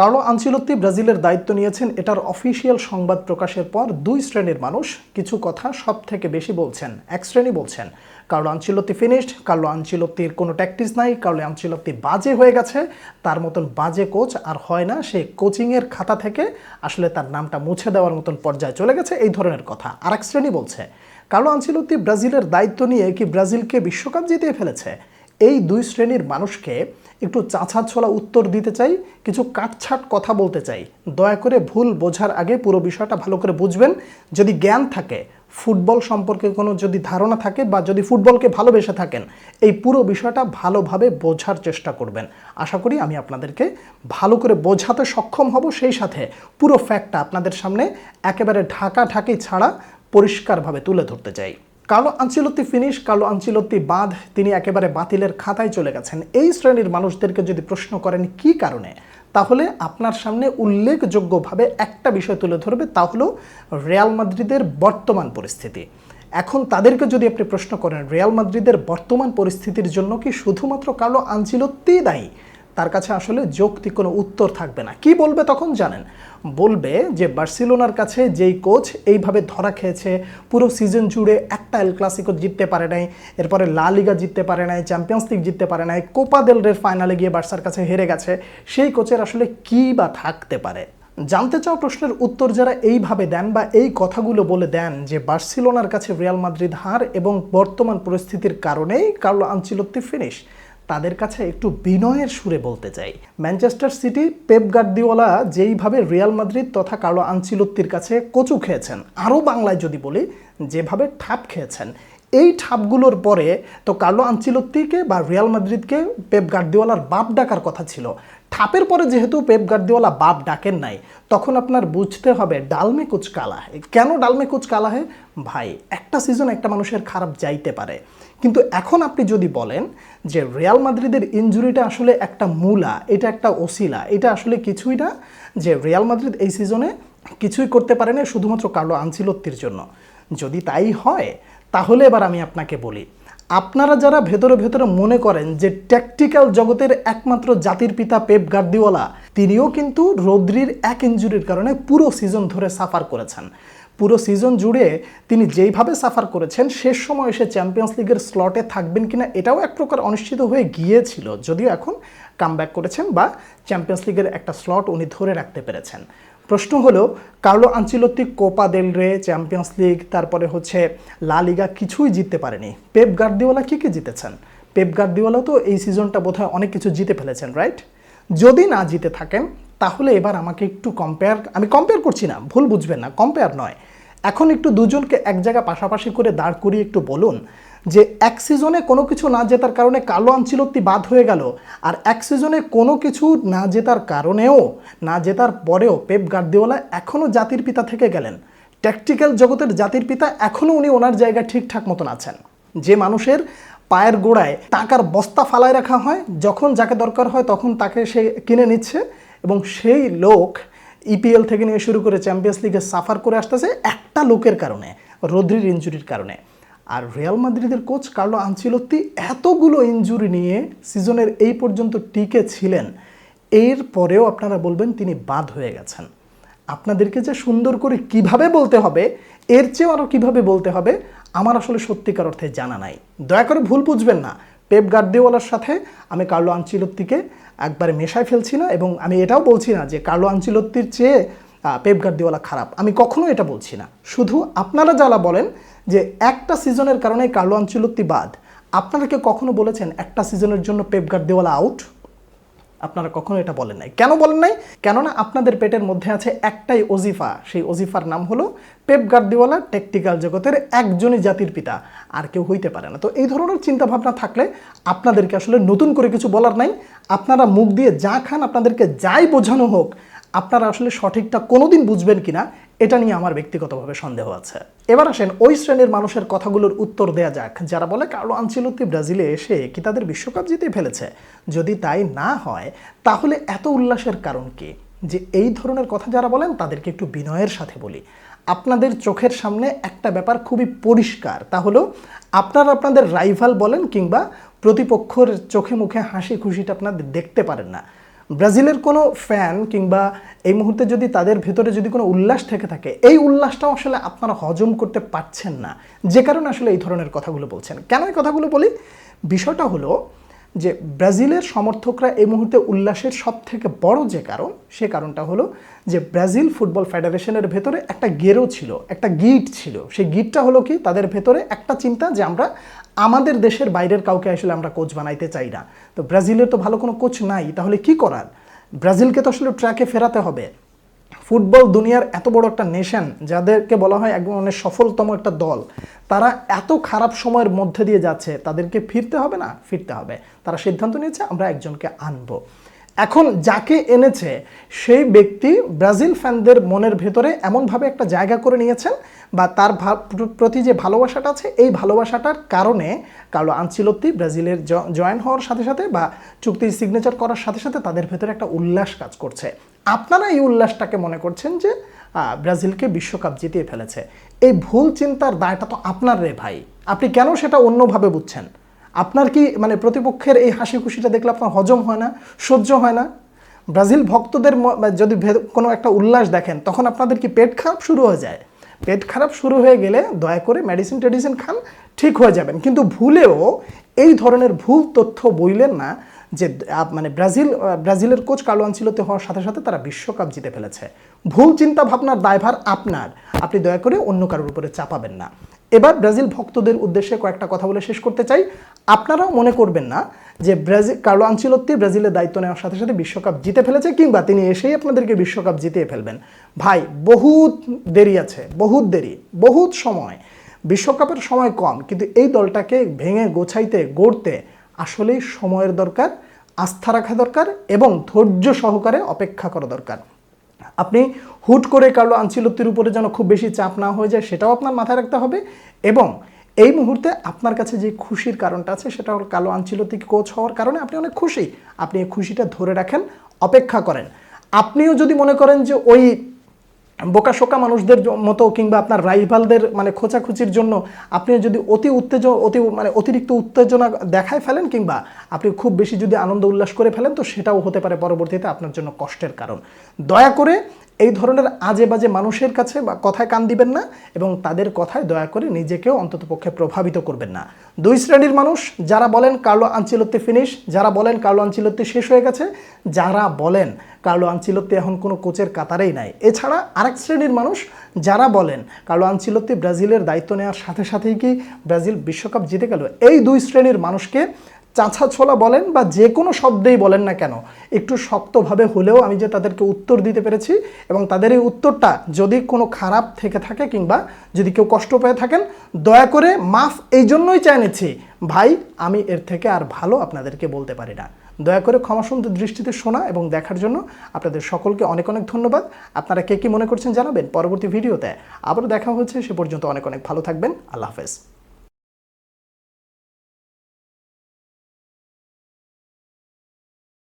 Carlo আঞ্চিলত্তি ব্রাজিলের দায়িত্ব নিয়েছেন এটার অফিসিয়াল সংবাদ প্রকাশের পর দুই শ্রেণির মানুষ কিছু কথা সব থেকে বেশি বলছেন। এক শ্রেণি বলছেন, কার্লো আঞ্চিলত্তি ফিনিশড কার্লো আঞ্চিলত্তির কোনো ট্যাকটিস নাই, কার্লো আঞ্চিলত্তি বাজে হয়ে গেছে, তার মতন বাজে কোচ আর হয় না, সে কোচিংয়ের খাতা থেকে আসলে তার নামটা মুছে দেওয়ার মতন পর্যায়ে চলে গেছে, এই ধরনের কথা। আর এক শ্রেণি বলছে, কার্লো আঞ্চিলত্তি ব্রাজিলের দায়িত্ব নিয়ে কি ব্রাজিলকে বিশ্বকাপ জিতিয়ে ফেলেছে? এই দুই শ্রেণির মানুষকে একটু চাছা ছোলা উত্তর দিতে চাই, কিছু কাটছাট কথা বলতে চাই। দয়া করে ভুল বোঝার আগে পুরো বিষয়টা ভালো করে বুঝবেন। যদি জ্ঞান থাকে, ফুটবল সম্পর্কে কোনো যদি ধারণা থাকে বা যদি ফুটবলকে ভালোবেসে থাকেন, এই পুরো বিষয়টা ভালোভাবে বোঝার চেষ্টা করবেন। আশা করি আমি আপনাদেরকে ভালো করে বোঝাতে সক্ষম হব। সেই সাথে পুরো ফ্যাক্টটা আপনাদের সামনে একেবারে ঢাকা ঢাকি ছাড়া পরিষ্কারভাবে তুলে ধরতে চাই। কালো আঞ্চিলত্তি ফিনিশ, কালো আঞ্চিলত্তি বাঁধ, তিনি একেবারে বাতিলের খাতায় চলে গেছেন। এই শ্রেণির মানুষদেরকে যদি প্রশ্ন করেন কি কারণে, তাহলে আপনার সামনে উল্লেখযোগ্যভাবে একটা বিষয় তুলে ধরবে, তা হলো রিয়াল মাদ্রিদের বর্তমান পরিস্থিতি। এখন তাদেরকে যদি আপনি প্রশ্ন করেন, রিয়াল মাদ্রিদের বর্তমান পরিস্থিতির জন্য কি শুধুমাত্র কালো আঞ্চিলত্তিই দায়ী? তার কাছে আসলে যৌক্তিক কোনো উত্তর থাকবে না। কি বলবে তখন জানেন? বলবে যে বার্সিলোনার কাছে যেই কোচ এইভাবে ধরা খেয়েছে, পুরো সিজন জুড়ে একটা এল ক্লাসিকো জিততে পারে নাই, এরপরে লা লিগা জিততে পারে নাই চ্যাম্পিয়ন্স লিগ জিততে পারে নাই কোপা দেল রের ফাইনালে গিয়ে বার্সার কাছে হেরে গেছে, সেই কোচের আসলে কি বা থাকতে পারে? জানতে চাও প্রশ্নের উত্তর যারা এইভাবে দেন বা এই কথাগুলো বলে দেন যে বার্সিলোনার কাছে রিয়াল মাদ্রিদ হার এবং বর্তমান পরিস্থিতির কারণেই কার্লো আঞ্চিলত্তি ফিনিশ তাদের কাছে একটু বিনয়ের সুরে বলতে চাই। ম্যানচেস্টার সিটি, পেপ গার্দিওয়ালা যেইভাবে রিয়াল মাদ্রিদ তথা কার্লো আঞ্চিলত্তির কাছে কচু খেয়েছেন, আরও বাংলায় যদি বলি, যেভাবে ঠাপ খেয়েছেন এই ঠাপগুলোর পরে তো কার্লো আঞ্চিলত্তিকে বা রিয়াল মাদ্রিদকে পেপ গার্দিওয়ালার বাপ ডাকার কথা ছিল। ঠাপের পরে যেহেতু পেপ গার্দিওয়ালা বাপ ডাকেন নাই, তখন আপনার বুঝতে হবে ডালমে কুচ কালা হে। কেন ডালমে কুচ কালা হে? ভাই, একটা সিজন একটা মানুষের খারাপ যাইতে পারে। কিন্তু এখন আপনি যদি বলেন যে রিয়াল মাদ্রিদের ইঞ্জুরিটা আসলে একটা মূলা, এটা একটা ওসিলা, এটা আসলে কিছুই না, যে রিয়াল মাদ্রিদ এই সিজনে কিছুই করতে পারে না শুধুমাত্র কার্লো আনচিলত্তির জন্য। যদি তাই হয় তাহলে এবার আমি আপনাকে বলি, আপনারা যারা ভেতরে ভেতরে মনে করেন যে ট্যাকটিক্যাল জগতের একমাত্র জাতির পিতা পেপ গার্দিওয়ালা, তিনিও কিন্তু রদ্রির এক ইঞ্জুরির কারণে পুরো সিজন ধরে সাফার করেছেন। পুরো সিজন জুড়ে তিনি যেইভাবে সাফার করেছেন, শেষ সময় এসে চ্যাম্পিয়ন্স লিগের স্লটে থাকবেন কিনা এটাও এক প্রকার অনিশ্চিত হয়ে গিয়েছিল, যদিও এখন কামব্যাক করেছেন বা চ্যাম্পিয়ন্স লিগের একটা স্লট উনি ধরে রাখতে পেরেছেন। প্রশ্ন হলো, কার্লো আঞ্চিলত্তি কোপা দেল রে, চ্যাম্পিয়ন্স লিগ, তারপরে হচ্ছে লা লিগা কিছুই জিততে পারেনি। পেপ গার্দিওয়ালা কী কী জিতেছেন? পেপ গার্দিওয়ালা তো এই সিজনটা বোধহয় অনেক কিছু জিতে ফেলেছেন, রাইট? যদি না জিতে থাকেন, তাহলে এবার আমাকে একটু কম্পেয়ার আমি কম্পেয়ার করছি না, ভুল বুঝবেন না কম্পেয়ার নয়। এখন একটু দুজনকে এক জায়গা পাশাপাশি করে দাঁড় করিয়ে একটু বলুন যে এক সিজনে কোনো কিছু না জেতার কারণে কালো আঞ্চিলত্তি বাদ হয়ে গেল। আর এক সিজনে কোনো কিছু না জেতার কারণেও, না জেতার পরেও পেপ গার্দিওয়ালা এখনও জাতির পিতা থেকে গেলেন। ট্যাকটিক্যাল জগতের জাতির পিতা এখনও উনি ওনার জায়গায় ঠিকঠাক মতন আছেন। যে মানুষের পায়ের গোড়ায় টাকার বস্তা ফালায় রাখা হয়, যখন যাকে দরকার হয় তখন তাকে সে কিনে নিচ্ছে এবং সেই লোক ইপিএল থেকে নিয়ে শুরু করে চ্যাম্পিয়ন্স লিগে সাফার করে আসতেছে একটা লোকের কারণে, রদ্রির ইঞ্জুরির কারণে। আর রিয়াল মাদ্রিদের কোচ কার্লো আনচিলত্তি এতগুলো ইঞ্জুরি নিয়ে সিজনের এই পর্যন্ত টিকে ছিলেন। এর পরেও আপনারা বলবেন তিনি বাদ হয়ে গেছেন। আপনাদেরকে যে সুন্দর করে কীভাবে বলতে হবে, এর চেয়েও আরও কীভাবে বলতে হবে, আমার আসলে সত্যিকার অর্থে জানা নাই। দয়া করে ভুল বুঝবেন না। পেপ গার্দিওয়ালার সাথে আমি কার্লো আঞ্চিলত্তিকে একবারে মেশায় ফেলছি না এবং আমি এটাও বলছি না যে কার্লো আঞ্চিলত্তির চেয়ে পেপ গার্দিওয়ালা খারাপ। আমি কখনো এটা বলছি না। শুধু আপনারা যারা বলেন যে একটা সিজনের কারণে কার্লো আঞ্চিলত্তি বাদ। আপনারা কি কখনো বলেছেন একটা সিজনের জন্য পেপ গার্দিওয়ালা আউট আপনারা কখনো এটা বলেন নাই। কেন বলেন নাই? কেননা আপনাদের পেটের মধ্যে আছে একটাই ওজিফা। সেই ওজিফার নাম হলো পেপ গার্দিওয়ালা টেকটিক্যাল জগতের একজনই জাতির পিতা। আর কেউ হইতে পারে না। তো এই ধরনের চিন্তাভাবনা থাকলে আপনাদেরকে আসলে নতুন করে কিছু বলার নাই। আপনারা মুখ দিয়ে যা খান, আপনাদেরকে যাই বোঝানো হোক আপনারা আসলে সঠিকটা কোনোদিন বুঝবেন কিনা, এটা নিয়ে আমার ব্যক্তিগতভাবে সন্দেহ আছে। এবার আসেন, ওই শ্রেণির মানুষের কথাগুলোর উত্তর দেয়া যাক। যারা বলে কার্লো আনচিলত্তি ব্রাজিলে এসে কি তাদের বিশ্বকাপ জিতে ফেলেছে? যদি তাই না হয়, তাহলে এত উল্লাসের কারণ কি? যে এই ধরনের কথা যারা বলেন, তাদেরকে একটু বিনয়ের সাথে বলি। আপনাদের চোখের সামনে একটা ব্যাপার খুবই পরিষ্কার, তা হলো, আপনারা আপনাদের রাইভাল বলেন কিংবা প্রতিপক্ষর চোখে মুখে হাসি খুশিটা আপনাদের দেখতে পারেন না। ব্রাজিলের কোনো ফ্যান কিংবা এই মুহূর্তে যদি তাদের ভেতরে যদি কোনো উল্লাস থেকে থাকে, এই উল্লাসটাও আসলে আপনারা হজম করতে পারছেন না। যে কারণে আসলে এই ধরনের কথাগুলো বলছেন। কেন এই কথাগুলো বলি? বিষয়টা হলো যে ব্রাজিলের সমর্থকরা এই মুহূর্তে উল্লাসের সব থেকে বড় যে কারণ, সে কারণটা হলো যে ব্রাজিল ফুটবল ফেডারেশনের ভেতরে একটা গেরো ছিল, একটা গিট ছিল। সেই গিটটা হলো কি? তাদের ভেতরে একটা চিন্তা যে আমরা আমাদের দেশের বাইরের কাউকে আসলে আমরা কোচ বানাইতে চাই না। তো ব্রাজিলের তো ভালো কোনো কোচ নাই, তাহলে কি করার? ব্রাজিলকে তো আসলে ট্র্যাকে ফেরাতে হবে। ফুটবল দুনিয়ার এত বড় একটা নেশন যাদেরকে বলা হয় একদম অনেক সফলতম একটা দল, তারা এত খারাপ সময়ের মধ্যে দিয়ে যাচ্ছে, তাদেরকে ফিরতে হবে না? ফিরতে হবে। তারা সিদ্ধান্ত নিয়েছে, আমরা একজনকে আনব। এখন যাকে এনেছে, সেই ব্যক্তি ব্রাজিল ফ্যানদের মনের ভেতরে এমনভাবে একটা জায়গা করে নিয়েছেন বা তার প্রতি যে ভালোবাসাটা আছে, এই ভালোবাসাটার কারণে কালো আনচিলত্তি ব্রাজিলের জয়েন হওয়ার সাথে সাথে বা চুক্তির সিগনেচার করার সাথে সাথে তাদের ভেতরে একটা উল্লাস কাজ করছে। আপনারা এই উল্লাসটাকে মনে করছেন যে ব্রাজিলকে বিশ্বকাপ জিতিয়ে ফেলেছে। এই ভুল চিন্তার দায়টা তো আপনার রে ভাই। আপনি কেন সেটা অন্যভাবে বুঝছেন? আপনার কি মানে প্রতিপক্ষের এই হাসি খুশিটা দেখলে আপনার হজম হয় না, সহ্য হয় না? ব্রাজিল ভক্তদের যদি কোনো একটা উল্লাস দেখেন, তখন আপনাদের কি পেট খারাপ শুরু হয়ে যায়? পেট খারাপ শুরু হয়ে গেলে দয়া করে মেডিসিন টেডিসিন খান, ঠিক হয়ে যাবেন। কিন্তু ভুলেও এই ধরনের ভুল তথ্য বইলেন না যে মানে ব্রাজিল ব্রাজিলের কোচ কার্লো আনচিলোতে হওয়ার সাথে সাথে তারা বিশ্বকাপ জিতে ফেলেছে। ভুল চিন্তা ভাবনার দায়ভার আপনার। আপনি দয়া করে অন্য কারোর উপরে চাপাবেন না। এবার ব্রাজিল ভক্তদের উদ্দেশ্যে কয়েকটা কথা বলে শেষ করতে চাই। আপনারাও মনে করবেন না যে ব্রাজিল কার্লো আনচিলত্তি ব্রাজিলের দায়িত্ব নেওয়ার সাথে সাথে বিশ্বকাপ জিতে ফেলেছে, কিংবা তিনি এসেই আপনাদেরকে বিশ্বকাপ জিতিয়ে ফেলবেন। ভাই, বহুত দেরি আছে, বহুত দেরি, বহুত সময়। বিশ্বকাপের সময় কম, কিন্তু এই দলটাকে ভেঙে গোছাইতে, গড়তে আসলেই সময়ের দরকার, আস্থা রাখা দরকার এবং ধৈর্য সহকারে অপেক্ষা করা দরকার। আপনি হুট করে কার্লো আনচিলত্তির উপরে যেন খুব বেশি চাপ না হয়ে যায়, সেটাও আপনার মাথায় রাখতে হবে এবং এই মুহূর্তে আপনার কাছে যে খুশির কারণটা আছে, সেটা হল কালো আনচিলত্তি কোচ হওয়ার কারণে আপনি অনেক খুশি। আপনি এই খুশিটা ধরে রাখেন, অপেক্ষা করেন। আপনিও যদি মনে করেন যে ওই বোকাশোকা মানুষদের মতো কিংবা আপনার রাইভালদের মানে খোঁচাখুচির জন্য আপনি যদি অতি উত্তেজন অতি মানে অতিরিক্ত উত্তেজনা দেখায় ফেলেন কিংবা আপনি খুব বেশি যদি আনন্দ উল্লাস করে ফেলেন, তো সেটাও হতে পারে পরবর্তীতে আপনার জন্য কষ্টের কারণ। দয়া করে এই ধরনের আজে বাজে মানুষের কাছে বা কথায় কান দিবেন না এবং তাদের কথায় দয়া করে নিজেকেও অন্ততপক্ষে প্রভাবিত করবেন না। দুই শ্রেণির মানুষ, যারা বলেন কার্লো আনচিলত্তি ফিনিশ যারা বলেন কার্লো আনচিলত্তি শেষ হয়ে গেছে, যারা বলেন কার্লো আনচিলত্তি এখন কোনো কোচের কাতারেই নাই। এছাড়া আরেক শ্রেণির মানুষ, যারা বলেন কার্লো আনচিলত্তি ব্রাজিলের দায়িত্ব নেওয়ার সাথে সাথেই কি ব্রাজিল বিশ্বকাপ জিতে গেল? এই দুই শ্রেণির মানুষকে চাঁচা ছোলা বলেন বা যে কোনো শব্দেই বলেন না কেন, একটু শক্তভাবে হলেও আমি যে তাদেরকে উত্তর দিতে পেরেছি এবং তাদের এই উত্তরটা যদি কোনো খারাপ থেকে থাকে কিংবা যদি কেউ কষ্ট পেয়ে থাকেন, দয়া করে মাফ এই জন্যই চাই নিচ্ছি। ভাই, আমি এর থেকে আর ভালো আপনাদেরকে বলতে পারি না। দয়া করে ক্ষমাসুন্দর দৃষ্টিতে শোনা এবং দেখার জন্য আপনাদের সকলকে অনেক অনেক ধন্যবাদ। আপনারা কে কী মনে করছেন জানাবেন পরবর্তী ভিডিওতে। আবার দেখা হচ্ছে, সে পর্যন্ত অনেক অনেক ভালো থাকবেন। আল্লাহ হাফেজ।